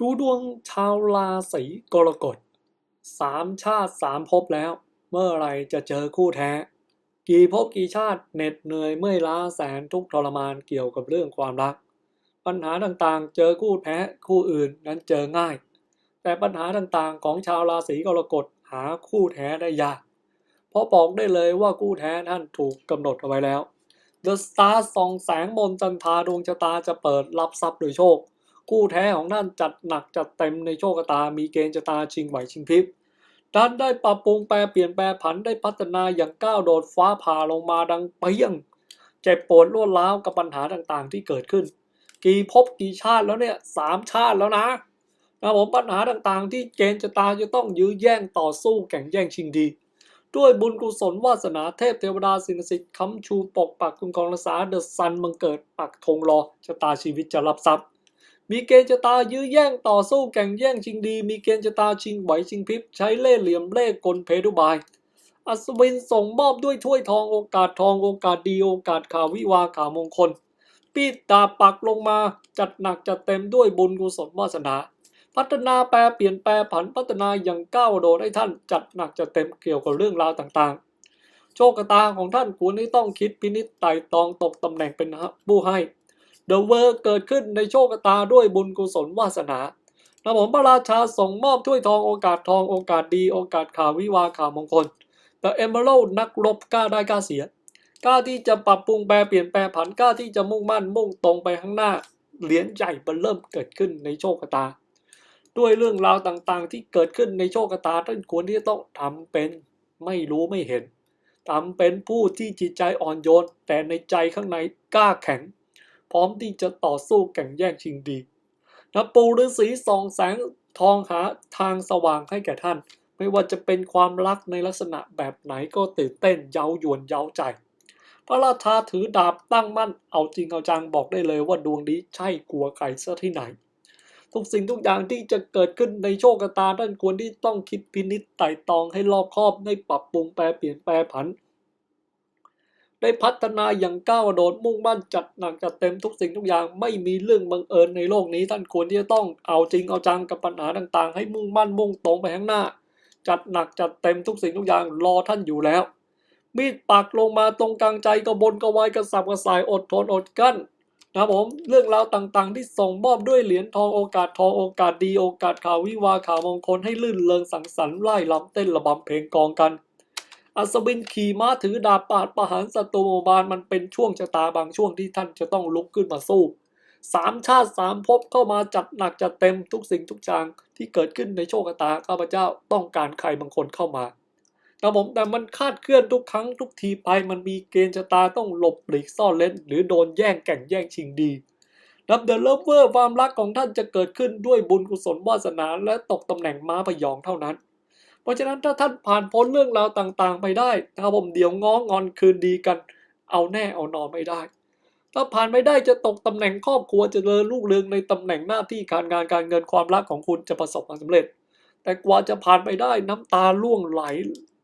ดูดวงชาวราศีกรกฎสามชาติสามภพแล้ว เมื่อไรจะเจอคู่แท้ กี่ภพกี่ชาติเหน็ดเหนื่อยเมื่อยล้าแสนทุกทรมานเกี่ยวกับเรื่องความรัก ปัญหาต่างๆ เจอคู่แท้คู่อื่นนั้นเจอง่าย แต่ปัญหาต่างๆ ของชาวราศีกรกฎหาคู่แท้ได้ยาก เพราะบอกได้เลยว่าคู่แท้ท่านถูกกำหนดเอาไว้แล้ว The Star ส่องแสงมนจันทราดวงชะตาจะเปิดรับทรัพย์โดยโชค คู่แท้ของท่านจัดหนักจัดเต็มในโชคชะตา มีเกณฑ์ชะตาชิงไหวชิงพริบท่านได้ปรับปรุงแปลเปลี่ยนแปลผันได้พัฒนาอย่างก้าวโดดฟ้าผ่าลงมาดังเปี้ยงเจ็บปวดรวดร้าวกับปัญหาต่างๆ ที่เกิดขึ้น กี่ภพกี่ชาติแล้วเนี่ยสามชาติแล้วนะนะผมปัญหาต่างๆ ที่เกณฑ์ชะตาจะต้องยื้อแย่งต่อสู้แข่งแย่งชิงดี ด้วยบุญกุศลวาสนาเทพเทวดาสิ่งศักดิ์สิทธิ์ค้ำชูปกปักคุ้มครองรักษาเดอะซันบังเกิดปักธงรอชะตาชีวิตจะรับทรัพย์ มีเกณฑ์ชะตายื้อแย่งต่อสู้แข่งแย่งชิงดี มีเกณฑ์ชะตาชิงไหวชิงพริบ ใช้เล่ห์เหลี่ยมเล่ห์กลเพทุบาย อัศวินส่งมอบด้วยถ้วยทองโอกาสทองโอกาสดีโอกาสข่าววิวาข่าวมงคล ปีดดาบปักลงมาจัดหนักจัดเต็มด้วยบุญกุศลวาสนา พัฒนาแปลเปลี่ยนแปลผันพัฒนาอย่างก้าวโดดให้ท่านจัดหนักจัดเต็มเกี่ยวกับเรื่องราวต่างๆ โชคตาของท่านควรที่ต้องคิดพินิจไต่ตองตกตำแหน่งเป็นผู้ให้ เดอะเวอร์เกิดขึ้นในโชคชะตาด้วยบุญกุศลวาสนานะผมพระราชาส่งมอบถ้วยทองโอกาสทองโอกาสดีโอกาสข่าววิวาข่าวมงคล แต่เอเมอรัลนักรบกล้าได้กล้าเสียกล้าที่จะปรับปรุงแปลเปลี่ยนแปลผันกล้าที่จะมุ่งมั่นมุ่งตรงไปข้างหน้า เหรียญใหญ่มันเริ่มเกิดขึ้นในโชคชะตา ด้วยเรื่องราวต่างๆ ที่เกิดขึ้นในโชคชะตาท่านควรที่จะต้องทำเป็นไม่รู้ไม่เห็นทำเป็นผู้ที่จิตใจอ่อนโยน แต่ในใจข้างในกล้าแข็ง พร้อมที่จะต่อสู้แข่งแย่งชิงดีนะปูฤาษีส่องแสงทองหาทางสว่างให้แก่ท่าน ไม่ว่าจะเป็นความรักในลักษณะแบบไหนก็ตื่นเต้นเย้ายวนเย้าใจ พระราชาถือดาบตั้งมั่นเอาจริงเอาจังบอกได้เลยว่าดวงนี้ใช่กลัวใครซะที่ไหน ทุกสิ่งทุกอย่างที่จะเกิดขึ้นในโชคชะตาท่านควรที่ต้องคิดพินิจไต่ตองให้รอบคอบได้ปรับปรุงแปลเปลี่ยนแปลผัน ได้พัฒนาอย่างก้าวโดดมุ่งมั่นจัดหนักจัดเต็มทุกสิ่งทุกอย่างไม่มีเรื่องบังเอิญในโลกนี้ท่านควรที่จะต้องเอาจริงเอาจังกับปัญหาต่างๆ ให้มุ่งมั่นมุ่งตรงไปข้างหน้า จัดหนักจัดเต็มทุกสิ่งทุกอย่างรอท่านอยู่แล้ว มีดปักลงมาตรงกลางใจกระบนกระวายกระสับกระส่ายอดทนอดกั้นนะผมเรื่องราวต่างๆ ที่ส่งมอบด้วยเหรียญทองโอกาสทองโอกาสดีโอกาสข่าววิวาข่าวมงคลให้ลื่นเริงสังสรรค์ไล่ลำเต้นระบำเพลงกองกัน อัศวินขี่ม้าถือดาบปาดประหารศัตรูหมู่บานมันเป็นช่วงชะตาบางช่วงที่ท่านจะต้องลุกขึ้นมาสู้สามชาติสามภพเข้ามาจัดหนักจัดเต็มทุกสิ่งทุกอย่างที่เกิดขึ้นในโชคชะตาข้าพเจ้าต้องการใครบางคนเข้ามาแต่ผมแต่มันคาดเคลื่อนทุกครั้งทุกทีไปมันมีเกณฑ์ชะตาต้องหลบหลีกซ่อนเล่น หรือโดนแย่งแก่งแย่งชิงดีนับเดอะเลเวอร์ความรักของท่านจะเกิดขึ้นด้วยบุญกุศลวาสนาและตกตำแหน่งม้าพยองเท่านั้น เพราะฉะนั้นถ้าท่านผ่านพ้นเรื่องราวต่างๆ ไปได้นะครับผมเดี๋ยวง้องอนคืนดีกัน เอาแน่เอานอนไม่ได้ ถ้าผ่านไม่ได้จะตกตำแหน่งครอบครัวจะเจริญลูกเรืองในตำแหน่งหน้าที่การงานการเงินความรักของคุณจะประสบความสำเร็จ แต่กว่าจะผ่านไปได้น้ำตาล่วงไหล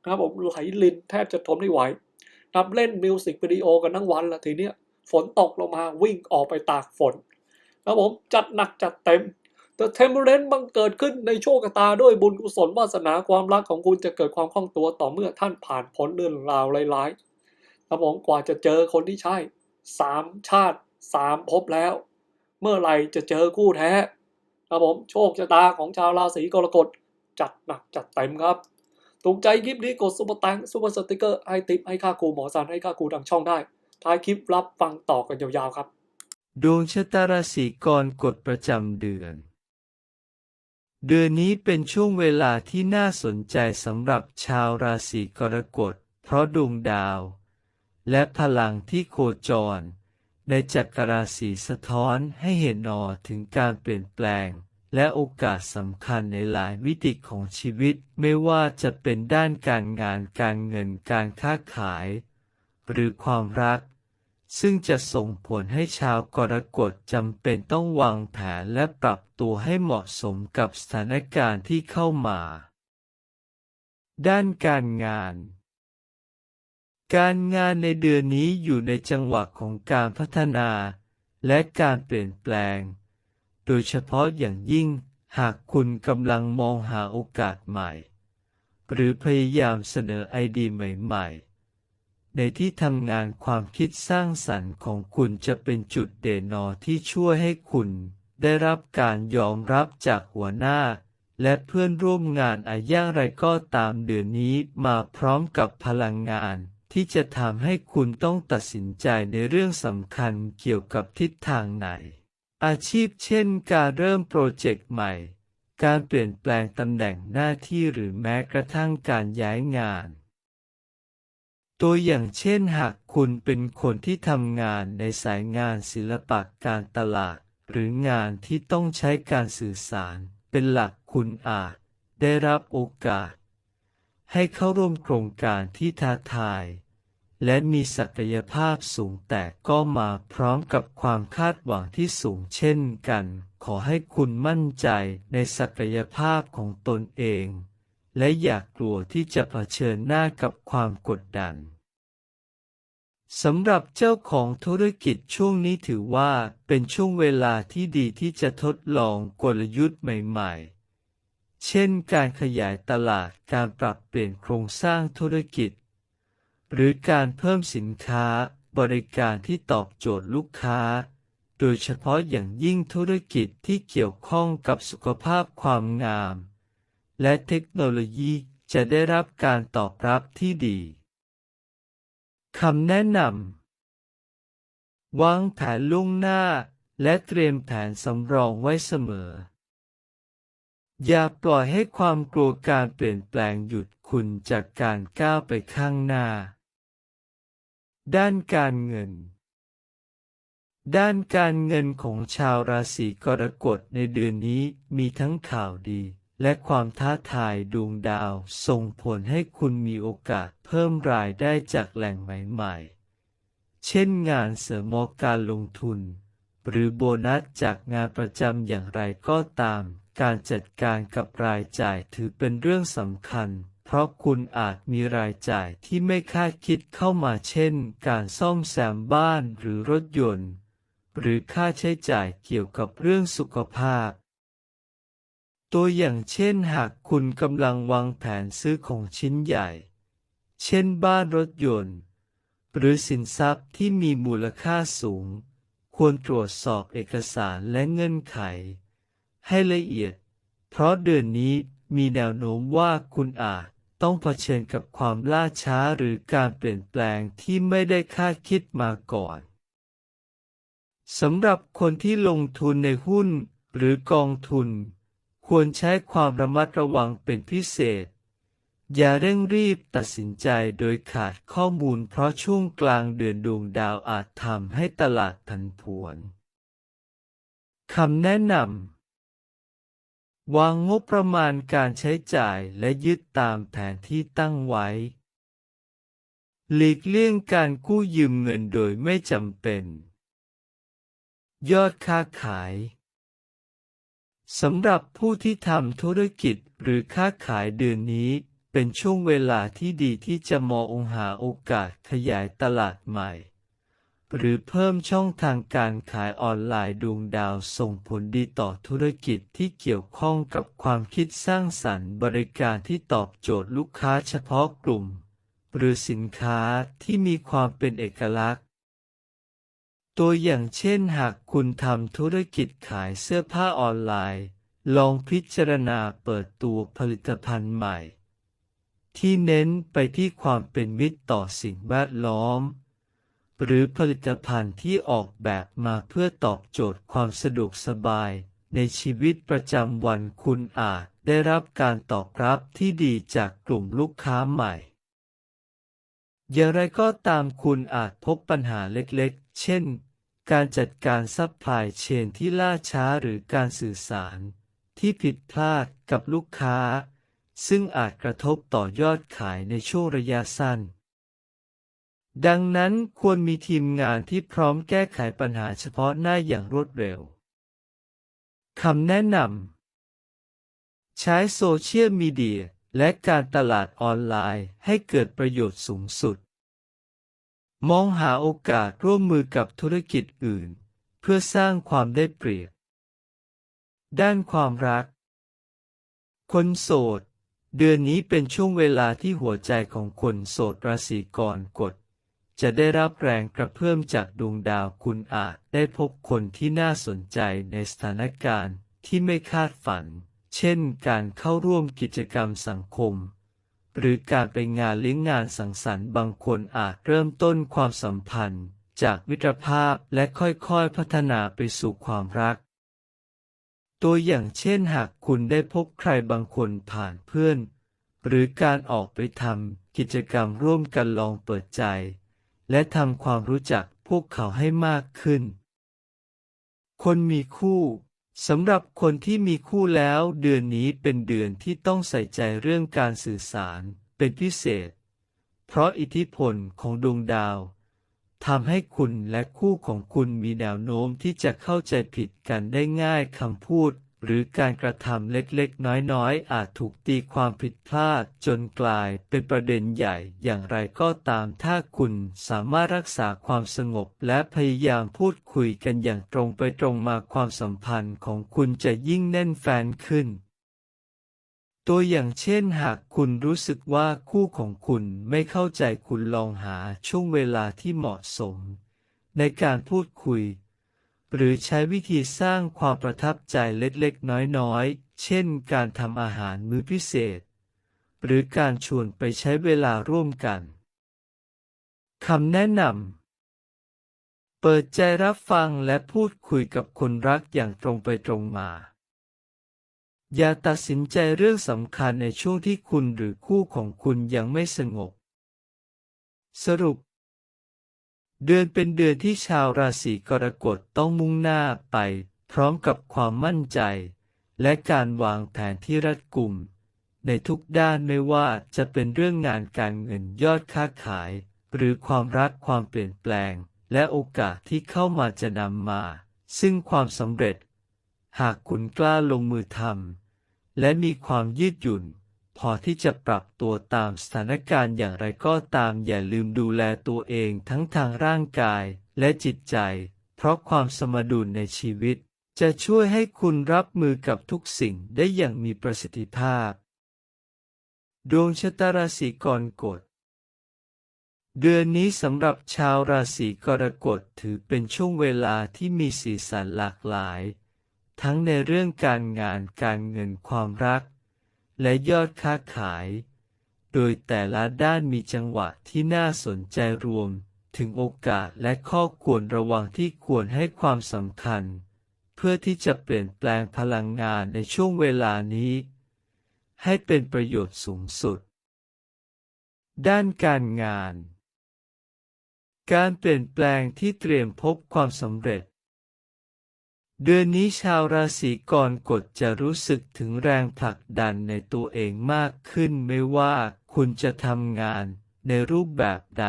นะครับผมไหลลินแทบจะทนไม่ไหวนับเล่นมิวสิกวิดีโอกันทั้งวันละทีเนี้ยฝนตกลงมาวิ่งออกไปตากฝนนะครับผมจัดหนักจัดเต็ม แต่เทมเ r รนบังเกิดขึ้นในโชคชะตาด้วยบุญกุศลวาสนาความรักของคุณจะเกิดความคล่องตัวต่อเมื่อท่านผ่านพ้นเรื่องราวร้ายๆครับผมกว่าจะเจอคนที่ใช่สามชาติสามภพแล้ว เมื่อไหร่จะเจอคู่แท้ครับผมโชคชะตาของชาวราศีกรกฎจัดหนักจัดเต็มครับถูกใจคลิปนี้กดซุปเปอร์แตงซุปเปอร์สติกเกอร์ให้ติปให้ค่าครูหมอสันให้ค่าครูทางช่องได้ ท้ายคลิปรับฟังต่อกันยาวๆครับ ดวงชะตาราศีกรกฎประจำเดือน เดือนนี้เป็นช่วงเวลาที่น่าสนใจสำหรับชาวราศีกรกฎ เพราะดวงดาว และพลังที่โคจร ในจักรราศีสะท้อนให้เห็นนอถึงการเปลี่ยนแปลง และโอกาสสำคัญในหลายมิติของชีวิตไม่ว่าจะเป็นด้านการงานการเงินการค้าขาย หรือความรัก ซึ่งจะส่งผลให้ชาวกรกฎจำเป็นต้องวางแผนและปรับตัวให้เหมาะสมกับสถานการณ์ที่เข้ามา ด้านการงาน การงานในเดือนนี้อยู่ในจังหวะของการพัฒนา และการเปลี่ยนแปลง โดยเฉพาะอย่างยิ่งหากคุณกำลังมองหาโอกาสใหม่ หรือพยายามเสนอไอเดียใหม่ๆ ในที่ทำงานความคิดสร้างสรรค์ของคุณจะเป็นจุดเด่นนอที่ช่วยให้คุณ ได้รับการยอมรับจากหัวหน้า และเพื่อนร่วมงานอาอย่างไรก็ตามเดือนนี้มาพร้อมกับพลังงาน ที่จะทำให้คุณต้องตัดสินใจในเรื่องสำคัญเกี่ยวกับทิศทางไหน อาชีพเช่นการเริ่มโปรเจกต์ใหม่ การเปลี่ยนแปลงตำแหน่งหน้าที่หรือแม้กระทั่งการย้ายงาน ตัวอย่างเช่นหากคุณเป็นคนที่ทำงานในสายงานศิลปะการตลาด หรืองานที่ต้องใช้การสื่อสารเป็นหลักคุณอาจได้รับโอกาส ให้เข้าร่วมโครงการที่ท้าทาย และมีศักยภาพสูงแต่ก็มาพร้อมกับความคาดหวังที่สูงเช่นกัน ขอให้คุณมั่นใจในศักยภาพของตนเอง และอย่ากลัวที่จะเผชิญหน้ากับความกดดัน สำหรับเจ้าของธุรกิจช่วงนี้ถือว่าเป็นช่วงเวลาที่ดีที่จะทดลองกลยุทธ์ใหม่ๆ เช่นการขยายตลาด การปรับเปลี่ยนโครงสร้างธุรกิจ หรือการเพิ่มสินค้าบริการที่ตอบโจทย์ลูกค้า โดยเฉพาะอย่างยิ่งธุรกิจที่เกี่ยวข้องกับสุขภาพความงาม และเทคโนโลยีจะได้รับการตอบรับที่ดี คำแนะนำ วางแผนล่วงหน้า และเตรียมแผนสำรองไว้เสมอ อย่าปล่อยให้ความกลัวการเปลี่ยนแปลงหยุดคุณจากการก้าวไปข้างหน้า ด้านการเงิน ด้านการเงินของชาวราศีกรกฎในเดือนนี้มีทั้งข่าวดี และความท้าทายดวงดาวส่งผลให้คุณมีโอกาสเพิ่มรายได้จากแหล่งใหม่ๆ เช่นงานเสริมการลงทุน หรือโบนัสจากงานประจำอย่างไรก็ตาม การจัดการกับรายจ่ายถือเป็นเรื่องสำคัญ เพราะคุณอาจมีรายจ่ายที่ไม่คาดคิดเข้ามาเช่น การซ่อมแซมบ้านหรือรถยนต์ หรือค่าใช้จ่ายเกี่ยวกับเรื่องสุขภาพ ตัวอย่างเช่นหากคุณกำลังวางแผนซื้อของชิ้นใหญ่ เช่นบ้านรถยนต์ หรือสินทรัพย์ที่มีมูลค่าสูง ควรตรวจสอบเอกสารและเงื่อนไข ให้ละเอียด เพราะเดือนนี้มีแนวโน้มว่าคุณอาจต้องเผชิญกับความล่าช้าหรือการเปลี่ยนแปลงที่ไม่ได้คาดคิดมาก่อนสำหรับคนที่ลงทุนในหุ้นหรือกองทุน ควรใช้ความระมัดระวังเป็นพิเศษ อย่าเร่งรีบตัดสินใจโดยขาดข้อมูลเพราะช่วงกลางเดือนดวงดาวอาจทำให้ตลาดผันผวนคำแนะนำวางงบประมาณการใช้จ่ายและยึดตามแผนที่ตั้งไว้ หลีกเลี่ยงการกู้ยืมเงินโดยไม่จำเป็น ยอดค้าขาย สำหรับผู้ที่ทำธุรกิจหรือค้าขายเดือนนี้ เป็นช่วงเวลาที่ดีที่จะมองหาโอกาสขยายตลาดใหม่ หรือเพิ่มช่องทางการขายออนไลน์ดวงดาวส่งผลดีต่อธุรกิจที่เกี่ยวข้องกับความคิดสร้างสรรค์บริการที่ตอบโจทย์ลูกค้าเฉพาะกลุ่ม หรือสินค้าที่มีความเป็นเอกลักษณ์ตัวอย่างเช่นหากคุณทำธุรกิจขายเสื้อผ้าออนไลน์ ลองพิจารณาเปิดตัวผลิตภัณฑ์ใหม่ ที่เน้นไปที่ความเป็นมิตรต่อสิ่งแวดล้อม หรือผลิตภัณฑ์ที่ออกแบบมาเพื่อตอบโจทย์ความสะดวกสบาย ในชีวิตประจำวันคุณอาจได้รับการตอบรับที่ดีจากกลุ่มลูกค้าใหม่ อย่างไรก็ตามคุณอาจพบปัญหาเล็กๆ เช่น การจัดการซัพพลายเชนที่ล่าช้าหรือการสื่อสาร ที่ผิดพลาดกับลูกค้า ซึ่งอาจกระทบต่อยอดขายในช่วงระยะสั้น ดังนั้นควรมีทีมงานที่พร้อมแก้ไขปัญหาเฉพาะหน้าอย่างรวดเร็วคำแนะนำใช้โซเชียลมีเดียและการตลาดออนไลน์ให้เกิดประโยชน์สูงสุด มองหาโอกาสร่วมมือกับธุรกิจอื่น เพื่อสร้างความได้เปรียบ ด้านความรัก คนโสด เดือนนี้เป็นช่วงเวลาที่หัวใจของคนโสดราศีกรกฎ จะได้รับแรงกระเพื่อมจากดวงดาวคุณอาจได้พบคนที่น่าสนใจในสถานการณ์ที่ไม่คาดฝัน เช่นการเข้าร่วมกิจกรรมสังคม หรือการไปงานเลี้ยงงานสังสรรค์บางคนอาจเริ่มต้นความสัมพันธ์ จากมิตรภาพและค่อยๆพัฒนาไปสู่ความรัก ตัวอย่างเช่นหากคุณได้พบใครบางคนผ่านเพื่อน หรือการออกไปทำกิจกรรมร่วมกันลองเปิดใจ และทำความรู้จักพวกเขาให้มากขึ้น คนมีคู่สำหรับคนที่มีคู่แล้วเดือนนี้เป็นเดือนที่ต้องใส่ใจเรื่องการสื่อสารเป็นพิเศษ เพราะอิทธิพลของดวงดาว ทำให้คุณและคู่ของคุณมีแนวโน้มที่จะเข้าใจผิดกันได้ง่ายคำพูด หรือการกระทำเล็กๆ น้อยๆ อาจถูกตีความผิดพลาดจนกลายเป็นประเด็นใหญ่อย่างไรก็ตามถ้าคุณสามารถรักษาความสงบและพยายามพูดคุยกันอย่างตรงไปตรงมาความสัมพันธ์ของคุณจะยิ่งแน่นแฟนขึ้น ตัวอย่างเช่นหากคุณรู้สึกว่าคู่ของคุณไม่เข้าใจคุณลองหาช่วงเวลาที่เหมาะสม ในการพูดคุย หรือใช้วิธีสร้างความประทับใจเล็กๆ น้อยๆ เช่นการทำอาหารมื้อพิเศษ หรือการชวนไปใช้เวลาร่วมกันคำแนะนำ เปิดใจรับฟังและพูดคุยกับคนรักอย่างตรงไปตรงมา อย่าตัดสินใจเรื่องสำคัญในช่วงที่คุณหรือคู่ของคุณยังไม่สงบ สรุป เดือนเป็นเดือนที่ชาวราศีกรกฎต้องมุ่งหน้าไป พร้อมกับความมั่นใจ และการวางแผนที่รัดกุม ในทุกด้านไม่ว่าจะเป็นเรื่องงานการเงินยอดค้าขาย หรือความรักความเปลี่ยนแปลง และโอกาสที่เข้ามาจะนำมา ซึ่งความสำเร็จหากคุณกล้าลงมือทำ และมีความยืดหยุ่น พอที่จะปรับตัวตามสถานการณ์อย่างไรก็ตามอย่าลืมดูแลตัวเองทั้งทางร่างกายและจิตใจ เพราะความสมดุลในชีวิต จะช่วยให้คุณรับมือกับทุกสิ่งได้อย่างมีประสิทธิภาพ ดวงชะตาราศีกรกฎเดือนนี้สำหรับชาวราศีกรกฎถือเป็นช่วงเวลาที่มีสีสันหลากหลาย ทั้งในเรื่องการงานการเงินความรัก และยอดค้าขาย โดยแต่ละด้านมีจังหวะที่น่าสนใจรวม ถึงโอกาสและข้อควรระวังที่ควรให้ความสำคัญ เพื่อที่จะเปลี่ยนแปลงพลังงานในช่วงเวลานี้ ให้เป็นประโยชน์สูงสุด ด้านการงาน การเปลี่ยนแปลงที่เตรียมพบความสำเร็จ เดือนนี้ชาวราศีกรกฎจะรู้สึกถึงแรงผลักดันในตัวเองมากขึ้นไม่ว่าคุณจะทำงานในรูปแบบใด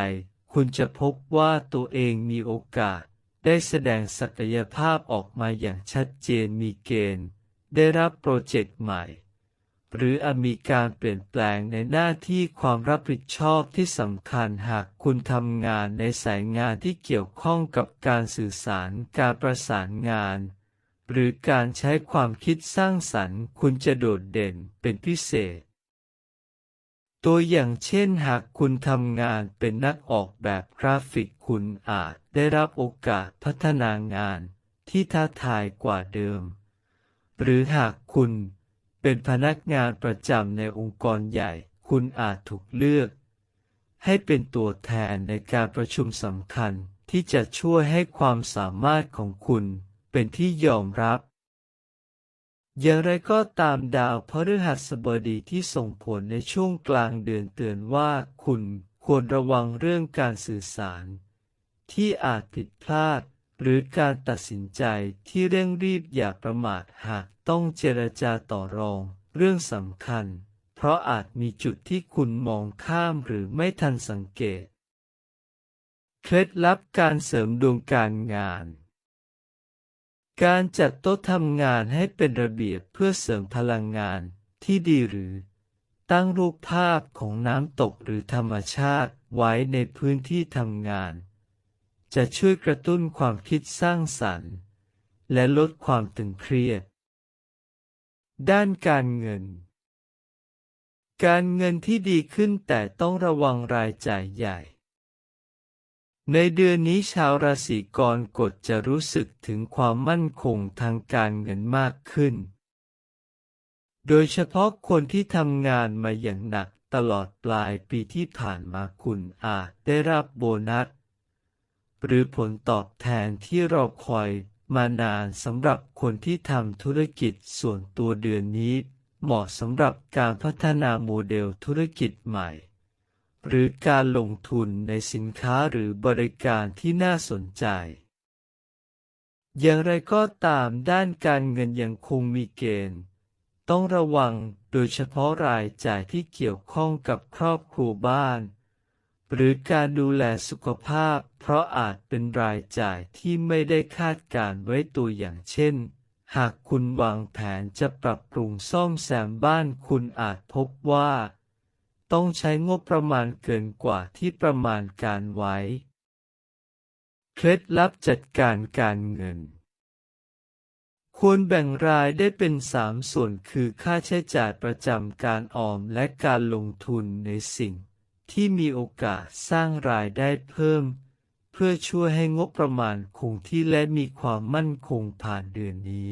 คุณจะพบว่าตัวเองมีโอกาส ได้แสดงศักยภาพออกมาอย่างชัดเจนมีเกณฑ์ ได้รับโปรเจกต์ใหม่ หรืออาจมีการเปลี่ยนแปลงในหน้าที่ความรับผิดชอบที่สำคัญหากคุณทำงานในสายงานที่เกี่ยวข้องกับการสื่อสารการประสานงาน หรือการใช้ความคิดสร้างสรรค์ คุณจะโดดเด่นเป็นพิเศษ ตัวอย่างเช่นหากคุณทำงานเป็นนักออกแบบกราฟิกคุณอาจได้รับโอกาสพัฒนางานที่ท้าทายกว่าเดิม หรือหากคุณเป็นพนักงานประจำในองค์กรใหญ่ คุณอาจถูกเลือก ให้เป็นตัวแทนในการประชุมสำคัญที่จะช่วยให้ความสามารถของคุณ เป็นที่ยอมรับ อย่างไรก็ตามดาวพฤหัสบดีที่ส่งผลในช่วงกลางเดือนเตือนว่าคุณควรระวังเรื่องการสื่อสาร ที่อาจผิดพลาด หรือการตัดสินใจที่เร่งรีบอย่าประมาทหากต้องเจรจาต่อรองเรื่องสำคัญ เพราะอาจมีจุดที่คุณมองข้ามหรือไม่ทันสังเกต เคล็ดลับการเสริมดวงการงาน การจัดโต๊ะทำงานให้เป็นระเบียบเพื่อเสริมพลังงานที่ดีหรือ ตั้งรูปภาพของน้ำตกหรือธรรมชาติไว้ในพื้นที่ทำงาน จะช่วยกระตุ้นความคิดสร้างสรรค์ และลดความตึงเครียด ด้านการเงิน การเงินที่ดีขึ้นแต่ต้องระวังรายจ่ายใหญ่ ในเดือนนี้ชาวราศีกรกฎจะรู้สึกถึงความมั่นคงทางการเงินมากขึ้น โดยเฉพาะคนที่ทำงานมาอย่างหนักตลอดปลายปีที่ผ่านมาคุณอาจได้รับโบนัส หรือผลตอบแทนที่รอคอยมานานสำหรับคนที่ทำธุรกิจส่วนตัวเดือนนี้ เหมาะสำหรับการพัฒนาโมเดลธุรกิจใหม่ หรือการลงทุนในสินค้าหรือบริการที่น่าสนใจ อย่างไรก็ตามด้านการเงินยังคงมีเกณฑ์ ต้องระวังโดยเฉพาะรายจ่ายที่เกี่ยวข้องกับครอบครัวบ้าน หรือการดูแลสุขภาพ เพราะอาจเป็นรายจ่ายที่ไม่ได้คาดการไว้ตัวอย่างเช่น หากคุณวางแผนจะปรับปรุงซ่อมแซมบ้านคุณอาจพบว่า ต้องใช้งบประมาณเกินกว่าที่ประมาณการไว้ เคล็ดลับจัดการการเงิน ควรแบ่งรายได้เป็นสามส่วนคือค่าใช้จ่ายประจำการออมและการลงทุนในสิ่งที่มีโอกาสสร้างรายได้เพิ่ม เพื่อช่วยให้งบประมาณคงที่และมีความมั่นคงผ่านเดือนนี้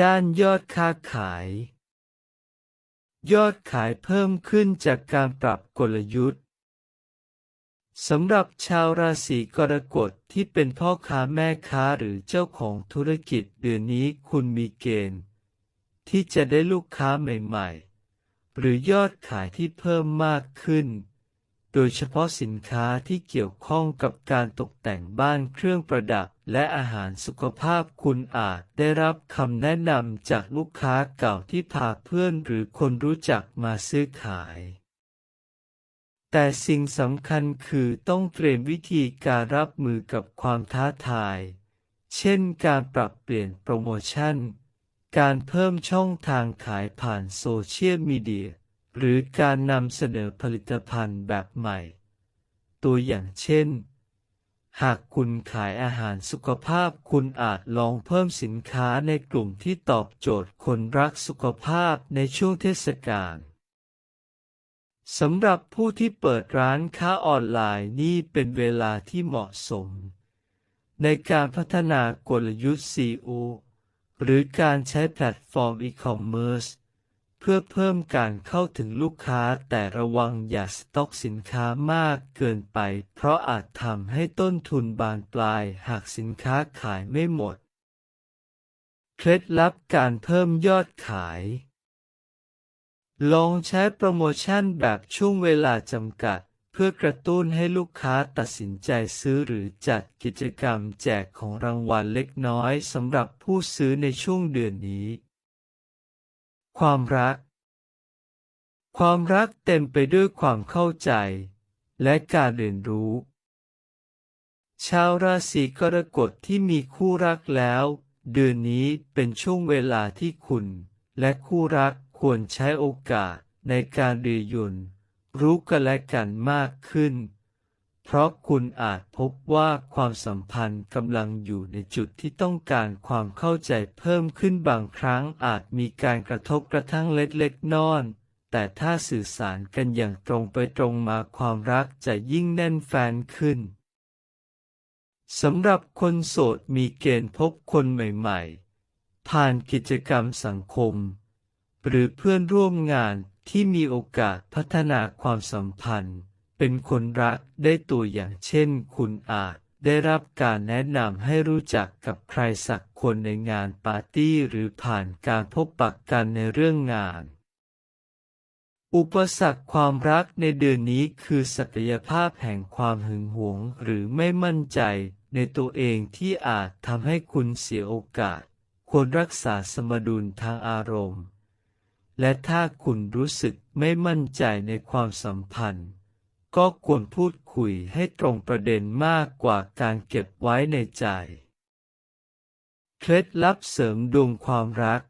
ด้านยอดค้าขาย ยอดขายเพิ่มขึ้นจากการปรับกลยุทธ์สำหรับชาวราศีกรกฎที่เป็นพ่อค้าแม่ค้าหรือเจ้าของธุรกิจเดือนนี้คุณมีเกณฑ์ ที่จะได้ลูกค้าใหม่ ๆ หรือยอดขายที่เพิ่มมากขึ้น โดยเฉพาะสินค้าที่เกี่ยวข้องกับการตกแต่งบ้านเครื่องประดับ และอาหารสุขภาพคุณอาจได้รับคำแนะนำจากลูกค้าเก่าที่พาเพื่อนหรือคนรู้จักมาซื้อขาย แต่สิ่งสำคัญคือต้องเตรียมวิธีการรับมือกับความท้าทาย เช่นการปรับเปลี่ยนโปรโมชั่น การเพิ่มช่องทางขายผ่านโซเชียลมีเดีย หรือการนำเสนอผลิตภัณฑ์แบบใหม่ ตัวอย่างเช่น หากคุณขายอาหารสุขภาพคุณอาจลองเพิ่มสินค้าในกลุ่มที่ตอบโจทย์คนรักสุขภาพในช่วงเทศกาลสำหรับผู้ที่เปิดร้านค้าออนไลน์นี่เป็นเวลาที่เหมาะสม ในการพัฒนากลยุทธ์ CEO หรือการใช้แพลตฟอร์มอีคอมเมิร์ซ พื่อเพิ่มการเข้าถึงลูกค้าแต่ระวังอย่าสต็อกสินค้ามากเกินไป เพราะอาจทำให้ต้นทุนบานปลายหากสินค้าขายไม่หมด เคล็ดลับการเพิ่มยอดขาย ลองใช้โปรโมชั่นแบบช่วงเวลาจำกัด เพื่อกระตุ้นให้ลูกค้าตัดสินใจซื้อหรือจัดกิจกรรมแจกของรางวัลเล็กน้อยสำหรับผู้ซื้อในช่วงเดือนนี้ ความรัก ความรักเต็มไปด้วยความเข้าใจ และการเรียนรู้ ชาวราศีกรกฎที่มีคู่รักแล้ว เดือนนี้เป็นช่วงเวลาที่คุณ และคู่รักควรใช้โอกาสในการเรียนยุนรู้กันและกันมากขึ้น เพราะคุณอาจพบว่าความสัมพันธ์กำลังอยู่ในจุดที่ต้องการความเข้าใจเพิ่มขึ้นบางครั้งอาจมีการกระทบกระทั่งเล็กๆน้อนแต่ถ้าสื่อสารกันอย่างตรงไปตรงมาความรักจะยิ่งแน่นแฟนขึ้นสำหรับคนโสดมีเกณฑ์พบคนใหม่ๆ ผ่านกิจกรรมสังคม หรือเพื่อนร่วมงานที่มีโอกาสพัฒนาความสัมพันธ์ เป็นคนรักได้ตัวอย่างเช่น คุณอาจได้รับการแนะนำให้รู้จักกับใครสักคนในงานปาร์ตี้หรือผ่านการพบปะกันในเรื่องงาน อุปสรรคความรักในเดือนนี้คือศักยภาพแห่งความหึงหวงหรือไม่มั่นใจในตัวเองที่อาจทำให้คุณเสียโอกาส ควรรักษาสมดุลทางอารมณ์ และถ้าคุณรู้สึกไม่มั่นใจในความสัมพันธ์ ก็ควรพูดคุยให้ตรงประเด็นมากกว่าการเก็บไว้ในใจ เคล็ดลับเสริมดวงความรัก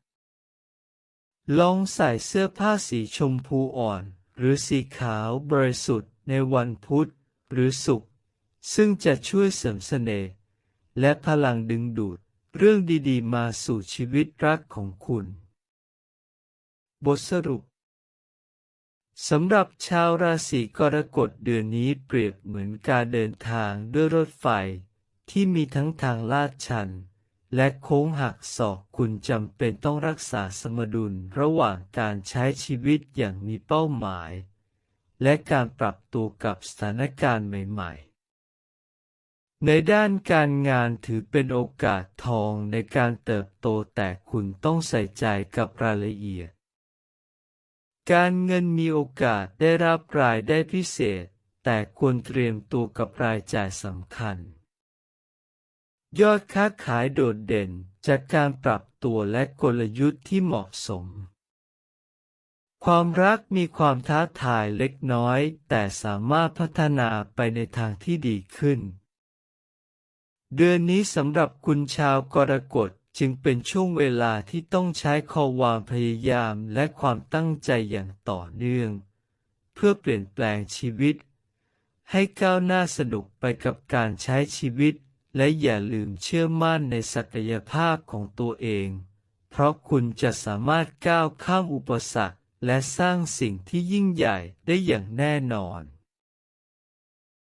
ลองใส่เสื้อผ้าสีชมพูอ่อน หรือสีขาวบริสุทธิ์ในวันพุธหรือศุกร์ซึ่งจะช่วยเสริมเสน่ห์และพลังดึงดูดเรื่องดีๆ มาสู่ชีวิตรักของคุณ บทสรุป สำหรับชาวราศีกรกฎเดือนนี้เปรียบเหมือนการเดินทางด้วยรถไฟ ที่มีทั้งทางลาดชัน และโค้งหักศอกคุณจำเป็นต้องรักษาสมดุลระหว่างการใช้ชีวิตอย่างมีเป้าหมาย และการปรับตัวกับสถานการณ์ใหม่ๆในด้านการงานถือเป็นโอกาสทองในการเติบโตแต่คุณต้องใส่ใจกับรายละเอียด การเงินมีโอกาสได้รับรายได้พิเศษ แต่ควรเตรียมตัวกับรายจ่ายสำคัญ ยอดค้าขายโดดเด่นจากการปรับตัวและกลยุทธ์ที่เหมาะสม ความรักมีความท้าทายเล็กน้อย แต่สามารถพัฒนาไปในทางที่ดีขึ้น เดือนนี้สำหรับคุณชาวกรกฎ จึงเป็นช่วงเวลาที่ต้องใช้ความพยายามและความตั้งใจอย่างต่อเนื่อง เพื่อเปลี่ยนแปลงชีวิต ให้ก้าวหน้าสนุกไปกับการใช้ชีวิต และอย่าลืมเชื่อมั่นในศักยภาพของตัวเอง เพราะคุณจะสามารถก้าวข้ามอุปสรรคและสร้างสิ่งที่ยิ่งใหญ่ได้อย่างแน่นอน